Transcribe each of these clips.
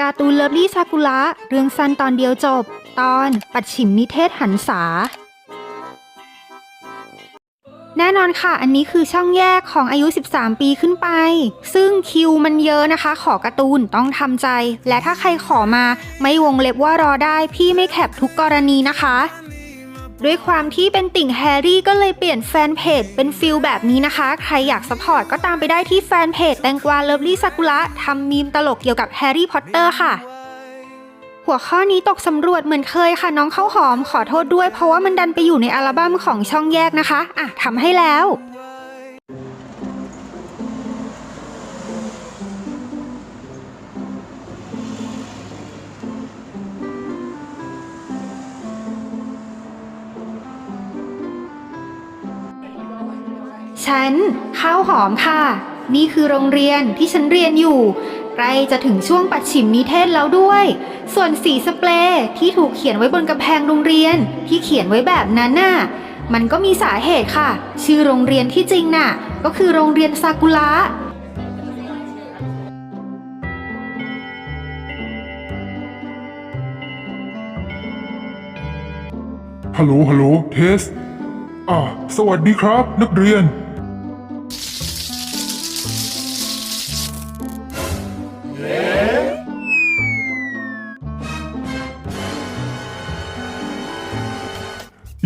การ์ตูนเลิฟลี่ซากุระเรื่องสั้นตอนเดียวจบ ตอนปัดฉิมนิเทศหันษา แน่นอนค่ะ อันนี้คือช่องแยกของอายุ 13 ปีขึ้นไป ซึ่งคิวมันเยอะนะคะ ขอการ์ตูนต้องทำใจ และถ้าใครขอมาไม่วงเล็บว่ารอได้พี่ไม่แคปทุกกรณีนะคะ ด้วยความที่เป็นติ่งแฮร์รี่ก็เลยเปลี่ยนแฟนเพจเป็นฟิลแบบนี้นะคะ ใครอยากสปอร์ตก็ตามไปได้ที่แฟนเพจแตงกวาเลิฟลี่ซากุระทำมีมตลกเกี่ยวกับแฮร์รี่พอตเตอร์ค่ะหัวข้อนี้ตกสำรวจเหมือนเคยค่ะน้องข้าวหอมขอโทษด้วยเพราะว่ามันดันไปอยู่ในอัลบั้มของช่องแยกนะคะ อะทำให้แล้ว ฉันข้าวหอมค่ะ นี่คือโรงเรียนที่ฉันเรียนอยู่ ใกล้จะถึงช่วงปัดฉิมนิเทศแล้วด้วย ส่วนสีสเปรย์ที่ถูกเขียนไว้บนกำแพงโรงเรียนที่เขียนไว้แบบนั้นน่ะ มันก็มีสาเหตุค่ะ ชื่อโรงเรียนที่จริงน่ะ ก็คือโรงเรียนซากุระฮัลโหลฮัลโหลเทส อ่าสวัสดีครับ นักเรียน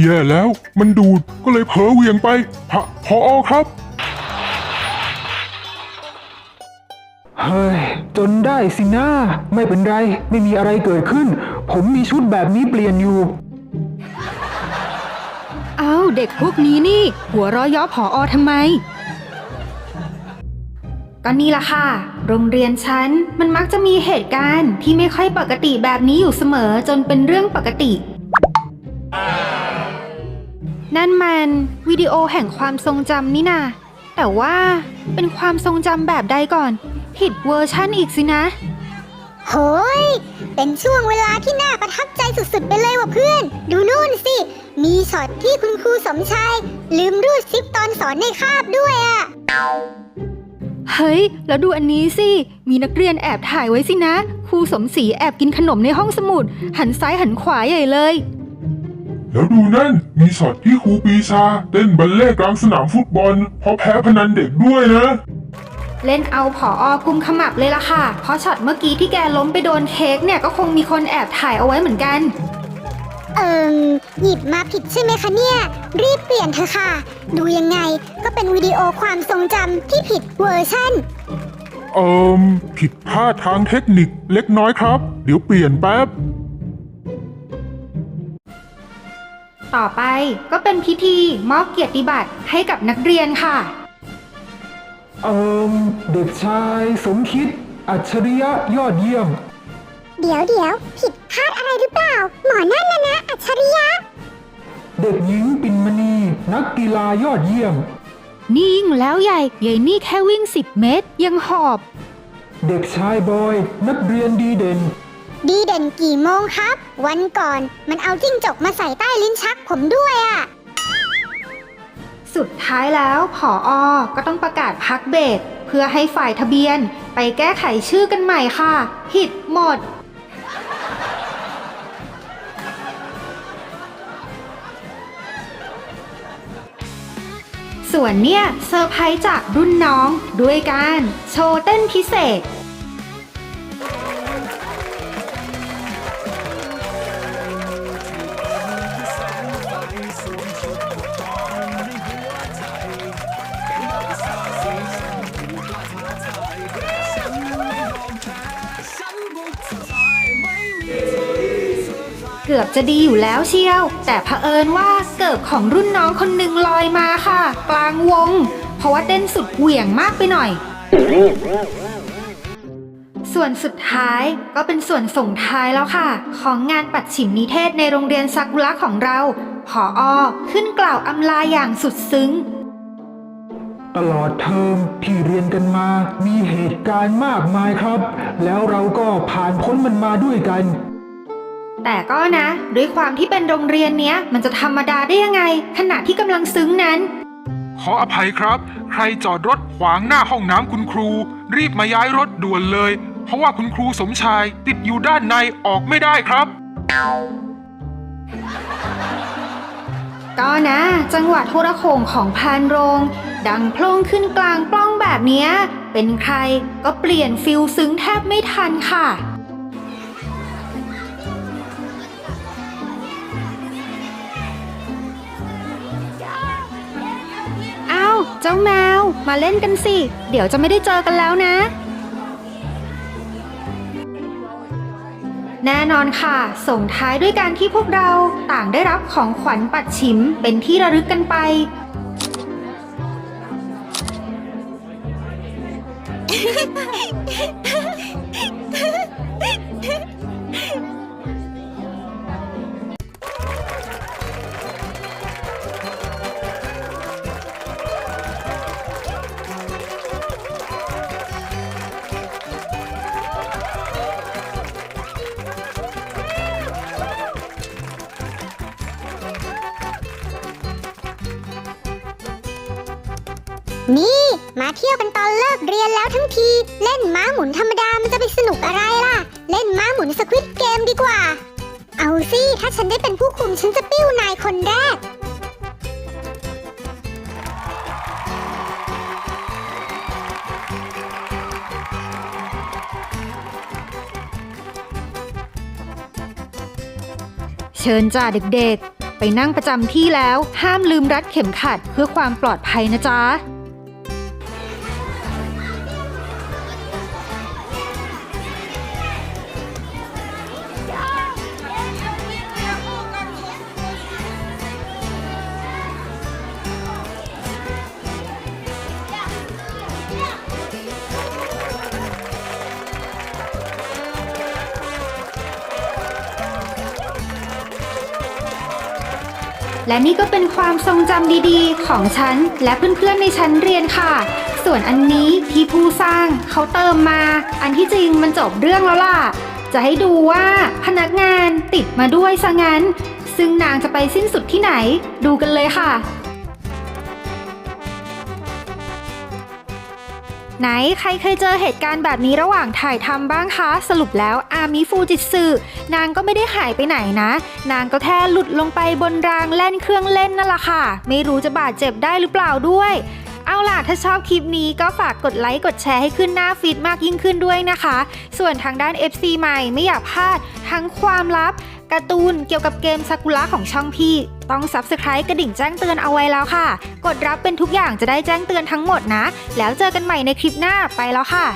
แย่แล้วมันดูดก็เลยเผลอเหวียงไปพะพออครับ เฮ้ย จนได้สินะไม่เป็นไร ไม่มีอะไรเกิดขึ้น ผมมีชุดแบบนี้เปลี่ยนอยู่ เอ้าเด็กพวกนี้นี่ หัวเร้อยย้อผออทำไม ก็นี่ละค่ะ โรงเรียนฉันมันมักจะมีเหตุการณ์ที่ไม่ค่อยปกติแบบนี้อยู่เสมอจนเป็นเรื่องปกติ นั่นมันวิดีโอแห่งความทรงจำนี่นาแต่ว่าเป็นความทรงจำแบบใดก่อน ผิดเวอร์ชั่นอีกสินะ โหย เป็นช่วงเวลาที่น่าประทับใจสุดๆ ไปเลยว่ะเพื่อน ดูนู่นสิ มีช็อตที่คุณครูสมชายลืมรูดซิปตอนสอนในคาบด้วยอะ เฮ้ย แล้วดูอันนี้สิ มีนักเรียนแอบถ่ายไว้สินะ ครูสมศรีแอบกินขนมในห้องสมุด หันซ้ายหันขวาใหญ่เลย แล้วดูนั่น มีช็อตที่ครูปีชา เต้นบัลเล่ต์กลางสนามฟุตบอลเพราะแพ้พนันเด็กด้วยนะ เล่นเอาผออกุมขมับเลยล่ะค่ะ เพราะช็อตเมื่อกี้ที่แกล้มไปโดนเค้กเนี่ยก็คงมีคนแอบถ่ายเอาไว้เหมือนกัน เอิมหยิบมาผิดใช่ไหมคะเนี่ย รีบเปลี่ยนเถอะค่ะ ดูยังไงก็เป็นวิดีโอความทรงจำที่ผิดเวอร์ชั่น เอ่มผิดพลาดทางเทคนิคเล็กน้อยครับ เดี๋ยวเปลี่ยนแป๊บ ต่อไปก็เป็นพิธีมอบเกียรติบัตรให้กับนักเรียนค่ะ เอิมเด็กชายสมคิด อัจฉริยะยอดเยี่ยม เดี๋ยวเดี๋ยวผิดพลาดอะไรหรือเปล่า หมอนั่นนะนะอัจฉริยะ เด็กหญิงปิ่นมณี นักกีฬายอดเยี่ยม นี่ยิ่งแล้วใหญ่ใหญ่นี่แค่วิ่ง 10 เมตร ยังหอบ เด็กชายบอย นักเรียนดีเด่น ดีเด่นกี่โมงครับ วันก่อนมันเอาจิ้งจกมาใส่ใต้ลิ้นชักผมด้วยอะสุดท้ายแล้วผออก็ต้องประกาศพักเบรกเพื่อให้ฝ่ายทะเบียนไปแก้ไขชื่อกันใหม่ค่ะ ผิดหมด ส่วนเนี่ยเซอร์ไพรส์จากรุ่นน้องด้วยการโชว์เต้นพิเศษ เกือบจะดีอยู่แล้วเชียว แต่เผอิญว่าเกิดของรุ่นน้องคนหนึ่งลอยมาค่ะ กลางวง เพราะว่าเต้นสุดเหวี่ยงมากไปหน่อย ส่วนสุดท้ายก็เป็นส่วนส่งท้ายแล้วค่ะ ของงานปัดฉิมนิเทศในโรงเรียนซากุระของเราผออขึ้นกล่าวอำลาอย่างสุดซึ้ง ตลอดเทอมที่เรียนกันมามีเหตุการณ์มากมายครับ แล้วเราก็ผ่านพ้นมันมาด้วยกัน แต่ก็นะ ด้วยความที่เป็นโรงเรียนเนี้ย มันจะธรรมดาได้ยังไง ขณะที่กำลังซึ้งนั้น ขออภัยครับ ใครจอดรถขวางหน้าห้องน้ำคุณครู รีบมาย้ายรถด่วนเลย เพราะว่าคุณครูสมชายติดอยู่ด้านในออกไม่ได้ครับ ก็นะ จังหวะโทรโขงของพานโรง ดังโพล่งขึ้นกลางปล้องแบบเนี้ย เป็นใครก็เปลี่ยนฟิลซึ้งแทบไม่ทันค่ะ เจ้าแมว มาเล่นกันสิ เดี๋ยวจะไม่ได้เจอกันแล้วนะ แน่นอนค่ะ ส่งท้ายด้วยการที่พวกเราต่างได้รับของขวัญปัดฉิมเป็นที่ระลึกกันไป นี่มาเที่ยวกันตอนเลิกเรียนแล้วทั้งที เล่นม้าหมุนธรรมดามันจะไปสนุกอะไรล่ะ เล่นม้าหมุนสควิตเกมดีกว่า เอาสิถ้าฉันได้เป็นผู้คุมฉันจะปิ้วนายคนแรกเชิญจ้าเด็กๆ ไปนั่งประจำที่แล้วห้ามลืมรัดเข็มขัดเพื่อความปลอดภัยนะจ๊ะ และนี่ก็เป็นความทรงจำดีๆ ของฉัน และเพื่อนๆในชั้นเรียนค่ะ ส่วนอันนี้ที่ผู้สร้างเขาเติมมา อันที่จริงมันจบเรื่องแล้วล่ะ จะให้ดูว่าพนักงานติดมาด้วยซะงั้น ซึ่งนางจะไปสิ้นสุดที่ไหน ดูกันเลยค่ะ ไหนใครเคยเจอเหตุการณ์แบบนี้ระหว่างถ่ายทำบ้างคะ สรุปแล้วอามิฟูจิสึนางก็ไม่ได้หายไปไหนนะ นางก็แค่หลุดลงไปบนรางเล่นเครื่องเล่นนั่นแหละค่ะ ไม่รู้จะบาดเจ็บได้หรือเปล่าด้วยเอาล่ะ ถ้าชอบคลิปนี้ก็ฝากกดไลค์กดแชร์ให้ขึ้นหน้าฟีดมากยิ่งขึ้นด้วยนะคะ ส่วนทางด้าน FC ใหม่ไม่อยากพลาดทั้งความลับ การ์ตูนเกี่ยวกับเกมซากุระของช่องพี่ ต้อง Subscribe กระดิ่งแจ้งเตือนเอาไว้แล้วค่ะ กดรับเป็นทุกอย่างจะได้แจ้งเตือนทั้งหมดนะ แล้วเจอกันใหม่ในคลิปหน้าไปแล้วค่ะ